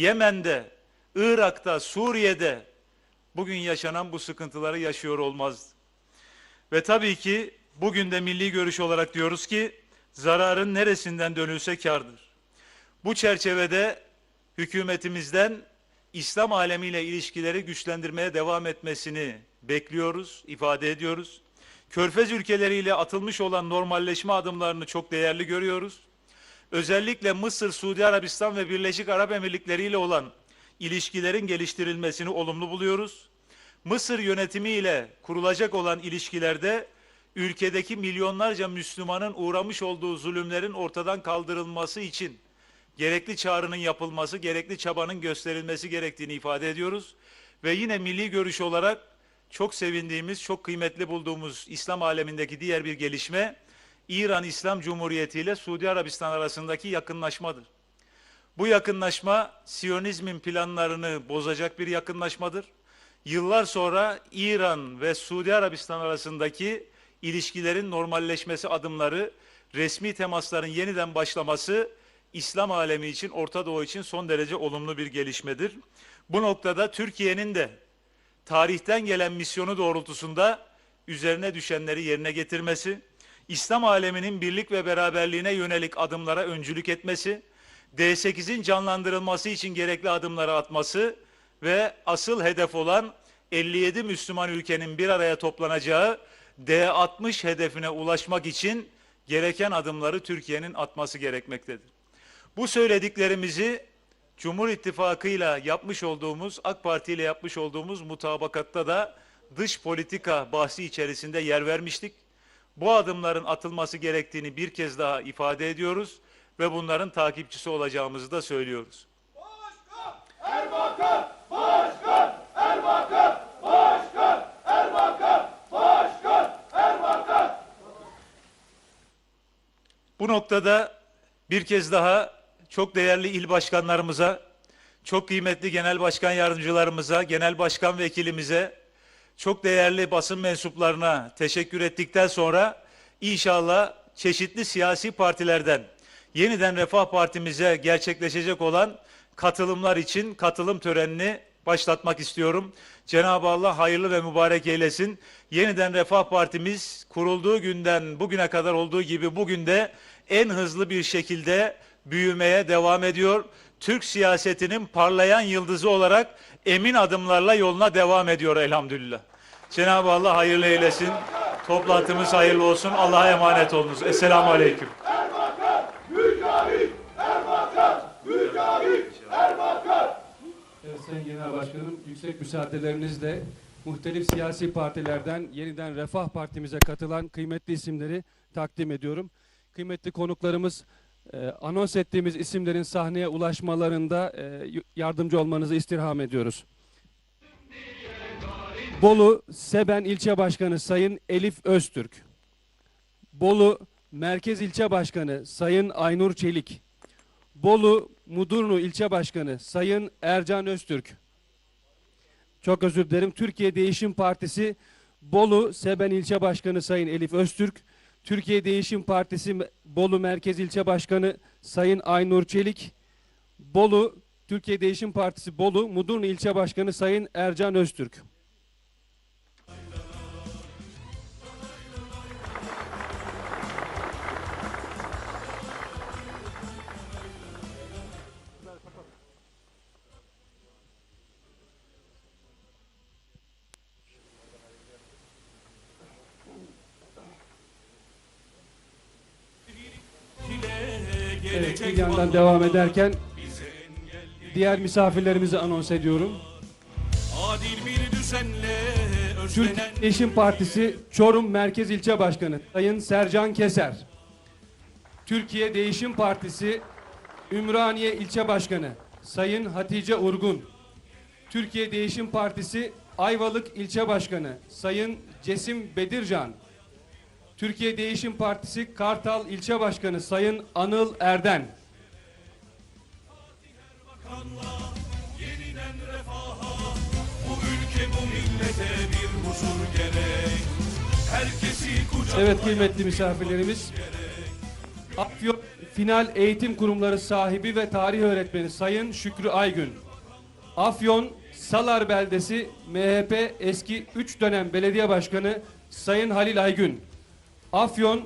Yemen'de, Irak'ta, Suriye'de bugün yaşanan bu sıkıntıları yaşıyor olmazdı. Ve tabii ki bugün de milli görüş olarak diyoruz ki zararın neresinden dönülse kârdır. Bu çerçevede hükümetimizden İslam alemiyle ilişkileri güçlendirmeye devam etmesini bekliyoruz, ifade ediyoruz. Körfez ülkeleriyle atılmış olan normalleşme adımlarını çok değerli görüyoruz. Özellikle Mısır, Suudi Arabistan ve Birleşik Arap Emirlikleri ile olan ilişkilerin geliştirilmesini olumlu buluyoruz. Mısır yönetimiyle kurulacak olan ilişkilerde ülkedeki milyonlarca Müslümanın uğramış olduğu zulümlerin ortadan kaldırılması için gerekli çağrının yapılması, gerekli çabanın gösterilmesi gerektiğini ifade ediyoruz. Ve yine milli görüş olarak çok sevindiğimiz, çok kıymetli bulduğumuz İslam alemindeki diğer bir gelişme İran İslam Cumhuriyeti ile Suudi Arabistan arasındaki yakınlaşmadır. Bu yakınlaşma Siyonizmin planlarını bozacak bir yakınlaşmadır. Yıllar sonra İran ve Suudi Arabistan arasındaki ilişkilerin normalleşmesi adımları, resmi temasların yeniden başlaması İslam alemi için, Orta Doğu için son derece olumlu bir gelişmedir. Bu noktada Türkiye'nin de tarihten gelen misyonu doğrultusunda üzerine düşenleri yerine getirmesi, İslam aleminin birlik ve beraberliğine yönelik adımlara öncülük etmesi, D8'in canlandırılması için gerekli adımları atması ve asıl hedef olan 57 Müslüman ülkenin bir araya toplanacağı D60 hedefine ulaşmak için gereken adımları Türkiye'nin atması gerekmektedir. Bu söylediklerimizi Cumhur İttifakı'yla yapmış olduğumuz, AK Parti ile yapmış olduğumuz mutabakatta da dış politika bahsi içerisinde yer vermiştik. Bu adımların atılması gerektiğini bir kez daha ifade ediyoruz ve bunların takipçisi olacağımızı da söylüyoruz. Bu noktada bir kez daha çok değerli il başkanlarımıza, çok kıymetli genel başkan yardımcılarımıza, genel başkan vekilimize, çok değerli basın mensuplarına teşekkür ettikten sonra inşallah çeşitli siyasi partilerden yeniden Refah Partimize gerçekleşecek olan katılımlar için katılım törenini başlatmak istiyorum. Cenab-ı Allah hayırlı ve mübarek eylesin. Yeniden Refah Partimiz kurulduğu günden bugüne kadar olduğu gibi bugün de en hızlı bir şekilde büyümeye devam ediyor. Türk siyasetinin parlayan yıldızı olarak emin adımlarla yoluna devam ediyor elhamdülillah. Cenab-ı Allah hayırlı eylesin. Toplantımız hayırlı olsun. Allah'a emanet olunuz. Esselamu Aleyküm. Evet Sayın Genel Başkanım, yüksek müsaadelerinizle muhtelif siyasi partilerden yeniden Refah Partimize katılan kıymetli isimleri takdim ediyorum. Kıymetli konuklarımız e, anons ettiğimiz isimlerin sahneye ulaşmalarında e, yardımcı olmanızı istirham ediyoruz. Bolu Seben İlçe Başkanı Sayın Elif Öztürk. Bolu Merkez İlçe Başkanı Sayın Aynur Çelik. Bolu Mudurnu İlçe Başkanı Sayın Ercan Öztürk. Çok özür dilerim. Türkiye Değişim Partisi Bolu Seben İlçe Başkanı Sayın Elif Öztürk. Türkiye Değişim Partisi Bolu Merkez İlçe Başkanı Sayın Aynur Çelik. Bolu Türkiye Değişim Partisi Bolu Mudurnu İlçe Başkanı Sayın Ercan Öztürk. Bir yandan devam ederken diğer misafirlerimizi anons ediyorum. Adil bir düzenle Türk Değişim Partisi Çorum Merkez İlçe Başkanı Sayın Sercan Keser. Türkiye Değişim Partisi Ümraniye İlçe Başkanı Sayın Hatice Urgun. Türkiye Değişim Partisi Ayvalık İlçe Başkanı Sayın Cesim Bedircan. Türkiye Değişim Partisi Kartal İlçe Başkanı Sayın Anıl Erden. Evet kıymetli misafirlerimiz. Afyon Final Eğitim Kurumları sahibi ve tarih öğretmeni Sayın Şükrü Aygün. Afyon Salar Beldesi MHP eski 3 dönem belediye başkanı Sayın Halil Aygün. Afyon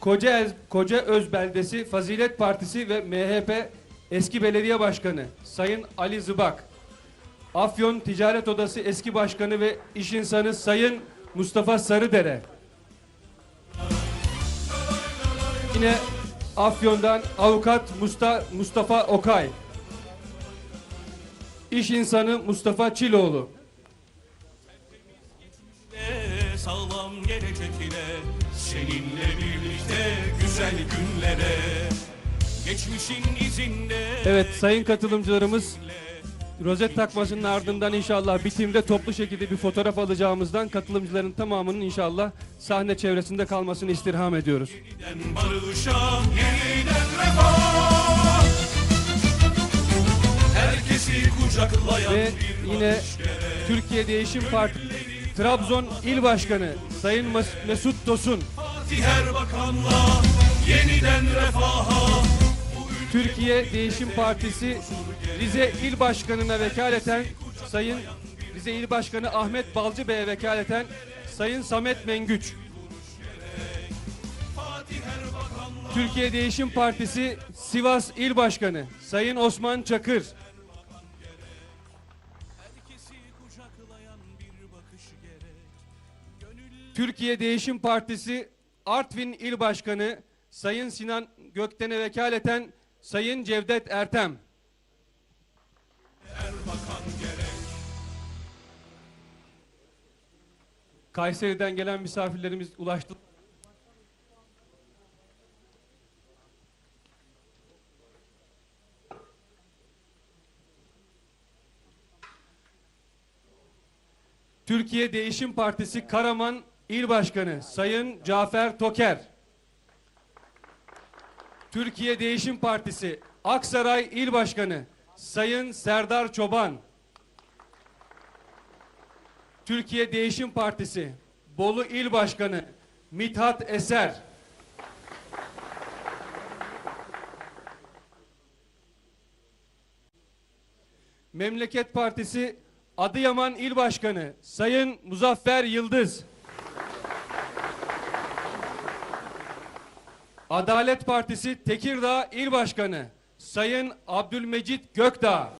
Koca, Koca Öz Beldesi Fazilet Partisi ve MHP eski belediye başkanı Sayın Ali Zıbak. Afyon Ticaret Odası eski başkanı ve iş insanı Sayın Mustafa Sarıdere. Yine Afyon'dan avukat Musta, Mustafa Okay. İş insanı Mustafa Çiloğlu. Sağlam gelecekine Seninle birlikte güzel günlere Geçmişin izinde Evet sayın katılımcılarımız rozet takmasının ardından inşallah bitimde toplu şekilde bir fotoğraf alacağımızdan katılımcıların tamamının inşallah sahne çevresinde kalmasını istirham ediyoruz. Yeniden barışa yeniden refah Herkesi kucaklayan Ve bir yine. Türkiye Değişim Parti Trabzon İl Başkanı Sayın Mes- Mesut Tosun, Türkiye Değişim Partisi Rize İl Başkanı'na vekaleten Sayın Rize İl Başkanı Ahmet Balcı Bey'e vekaleten Sayın Samet Mengüç. Türkiye Değişim Partisi Sivas İl Başkanı Sayın Osman Çakır. Türkiye Değişim Partisi Artvin İl Başkanı Sayın Sinan Gökten'e vekaleten Sayın Cevdet Ertem. Kayseri'den gelen misafirlerimiz ulaştı. Türkiye Değişim Partisi Karaman İl Başkanı Sayın Cafer Toker. Türkiye Değişim Partisi Aksaray İl Başkanı Sayın Serdar Çoban. Türkiye Değişim Partisi Bolu İl Başkanı Mithat Eser. Memleket Partisi Adıyaman İl Başkanı Sayın Muzaffer Yıldız. Adalet Partisi Tekirdağ İl Başkanı Sayın Abdülmecit Gökdağ.